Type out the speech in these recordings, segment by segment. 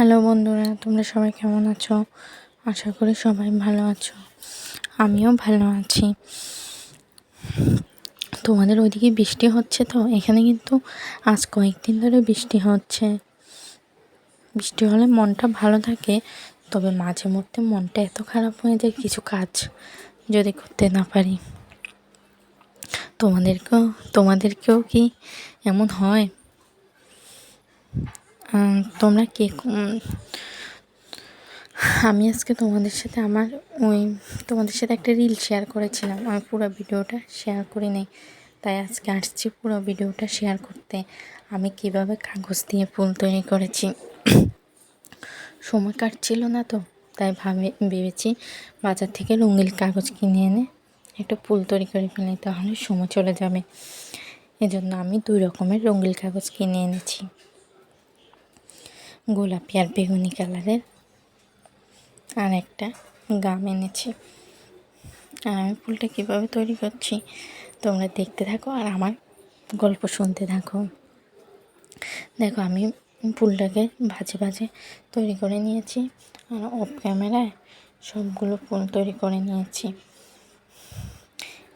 Hello বন্ধুরা, তোমরা সবাই কেমন আছো? আশা করি সবাই ভালো আছো। আমিও ভালো আছি। তোমাদের ওইদিকে বৃষ্টি হচ্ছে তো, এখানে কিন্তু আজ কয়েকদিন ধরে বৃষ্টি হচ্ছে। বৃষ্টি হলে মনটা ভালো থাকে, তবে মাঝে মধ্যে মনটা এত খারাপ হয়ে যায় কিছু কাজ যদি করতে না পারি। তোমাদেরকেও তোমাদেরকেও কি এমন হয়? তোমরা কে আমি আজকে তোমাদের সাথে আমার ওই, তোমাদের সাথে একটা রিল শেয়ার করেছিলাম। আমি পুরো ভিডিওটা শেয়ার করি নাই, তাই আজকে আসছি পুরো ভিডিওটা শেয়ার করতে। আমি কীভাবে কাগজ দিয়ে ফুল তৈরি করেছি? সময় কাটছিল না তো, তাই ভাবে, ভেবেছি বাজার থেকে রঙিন কাগজ কিনে এনে একটা ফুল তৈরি করে ফেলি, তাহলে সময় চলে যাবে। এজন্য আমি দুই রকমের রঙিন কাগজ কিনে এনেছি। গোলাপি আর বেগুনি কালারের আর একটা গাম এনেছি। আর আমি ফুলটা কীভাবে তৈরি করছি তোমরা দেখতে থাকো আর আমার গল্প শুনতে থাকো। দেখো, আমি ফুলটাকে ভাজে ভাজে তৈরি করে নিয়েছি আর অফ ক্যামেরায় সবগুলো ফুল তৈরি করে নিয়েছি।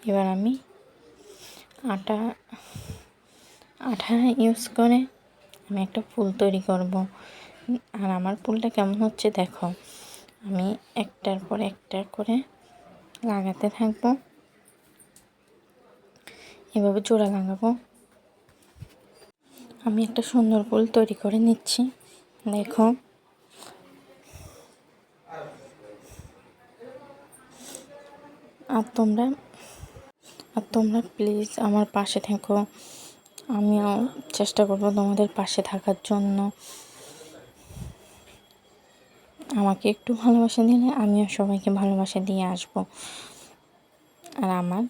এবার আমি আটা, আঠা ইউজ করে আমি একটা ফুল তৈরি করব। আর আমার ফুলটা কেমন হচ্ছে দেখো। আমি একটার পর একটা করে লাগাতে থাকব। এভাবে জোড়া লাগাবো। আমি একটা সুন্দর ফুল তৈরি করে নিচ্ছি। দেখো। আর তোমরা আর তোমরা প্লিজ আমার পাশে থেকো। আমিও চেষ্টা করব তোমাদের পাশে থাকার জন্য। আমাকে একটু ভালোবাসা দিলে আমিও সবাইকে ভালোবাসা দিয়ে আসব। আর আমার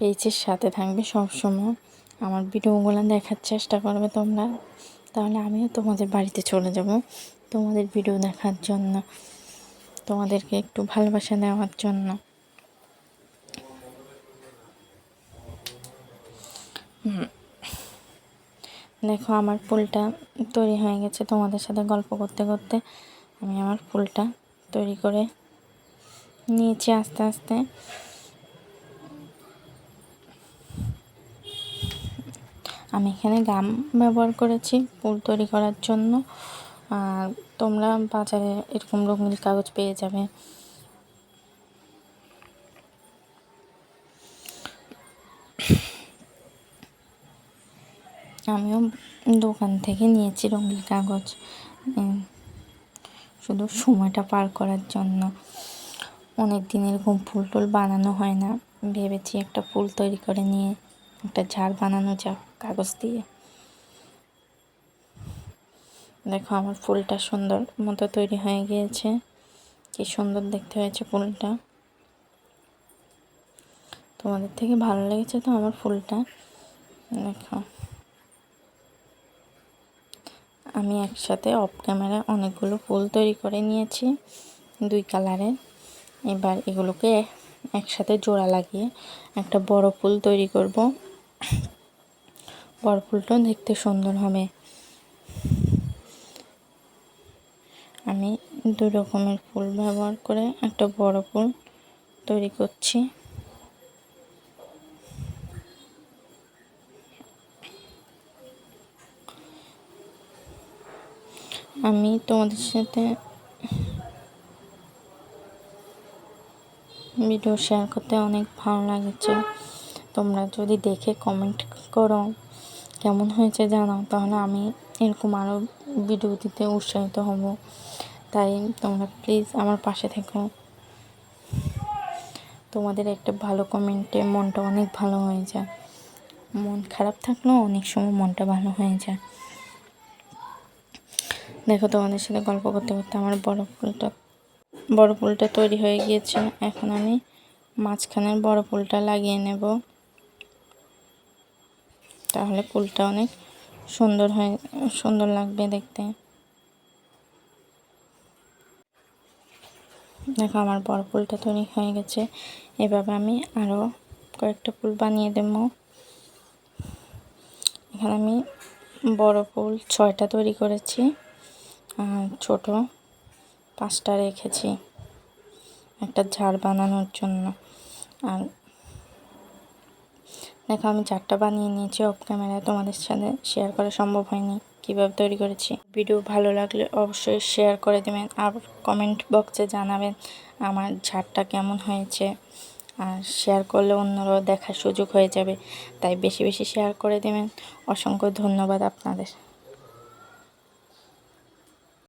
পেজের সাথে থাকবে সব সময় আমার ভিডিওগুলো দেখার চেষ্টা করবে তোমরা। তাহলে আমিও তোমাদের বাড়িতে চলে যাব তোমাদের ভিডিও দেখার জন্য। তোমাদেরকে একটু ভালোবাসা দেওয়ার জন্য। দেখো আমার ফুলটা তৈরি হয়ে গেছে তোমাদের সাথে গল্প করতে করতে। আমি আমার ফুলটা তৈরি করে নিয়েছি আস্তে আস্তে। আমি এখানে গাম ব্যবহার করেছি ফুল তৈরি করার জন্য। আর তোমরা বাজারে এরকম রঙিন কাগজ পেয়ে যাবে। আমিও দোকান থেকে নিয়েছি রঙিন কাগজ। শুধু সময়টা পার করার জন্য। অনেক দিন এরকম ফুল টুল বানানো হয় না। ভেবেছি একটা ফুল তৈরি করে নিয়ে একটা ঝাড় বানানো যাক কাগজ দিয়ে। দেখো আমার ফুলটা সুন্দর মতো তৈরি হয়ে গিয়েছে। কি সুন্দর দেখতে হয়েছে ফুলটা। তোমাদের থেকে ভালো লেগেছে তো আমার ফুলটা? দেখো। আমি একসাথে অফ ক্যামেরা অনেকগুলো ফুল তৈরি করে নিয়েছি, দুই কালারের। এবার এগুলোকে একসাথে জোড়া লাগিয়ে একটা বড় ফুল তৈরি করব। বড় ফুলটাও দেখতে সুন্দর হবে। আমি দুই রকমের ফুল ব্যবহার করে একটা বড় ফুল তৈরি করছি। আমি তোমাদের সাথে ভিডিও শেয়ার করতে অনেক ভালো লাগছে। তোমরা যদি দেখে কমেন্ট করো, কেমন হয়েছে জানাও, তাহলে আমি এরকম আরও ভিডিও দিতে উৎসাহিত হব। তাই তোমরা প্লিজ আমার পাশে থেকো। তোমাদের একটা ভালো কমেন্টে মনটা অনেক ভালো হয়ে যায়। মন খারাপ থাকলেও অনেক সময় মনটা ভালো হয়ে যায়। দেখো তোমাদের সাথে গল্প করতে করতে আমার বড় ফুলটা বড় ফুলটা তৈরি হয়ে গিয়েছে। এখন আমি মাঝখানের বড় ফুলটা লাগিয়ে নেব। তাহলে ফুলটা অনেক সুন্দর হয়ে, সুন্দর লাগবে দেখতে। দেখো আমার বড় ফুলটা তৈরি হয়ে গেছে। এভাবে আমি আরও কয়েকটা ফুল বানিয়ে দেব। এখানে আমি বড় ফুল ছয়টা তৈরি করেছি। ছোট। পাঁচটা রেখেছি। একটা ঝাড় বানানোর জন্য। আর দেখো, আমি চারটা বানিয়ে নিয়েছি অফ ক্যামেরায় তোমাদের সাথে শেয়ার করা সম্ভব হয়নি। কীভাবে তৈরি করেছি? ভিডিও ভালো লাগলে অবশ্যই শেয়ার করে দেবেন। আর কমেন্ট বক্সে জানাবেন আমার ঝাড়টা কেমন হয়েছে। আর শেয়ার করলে অন্যরাও দেখার সুযোগ হয়ে যাবে। তাই বেশি বেশি শেয়ার করে দেবেন। অসংখ্য ধন্যবাদ আপনাদের।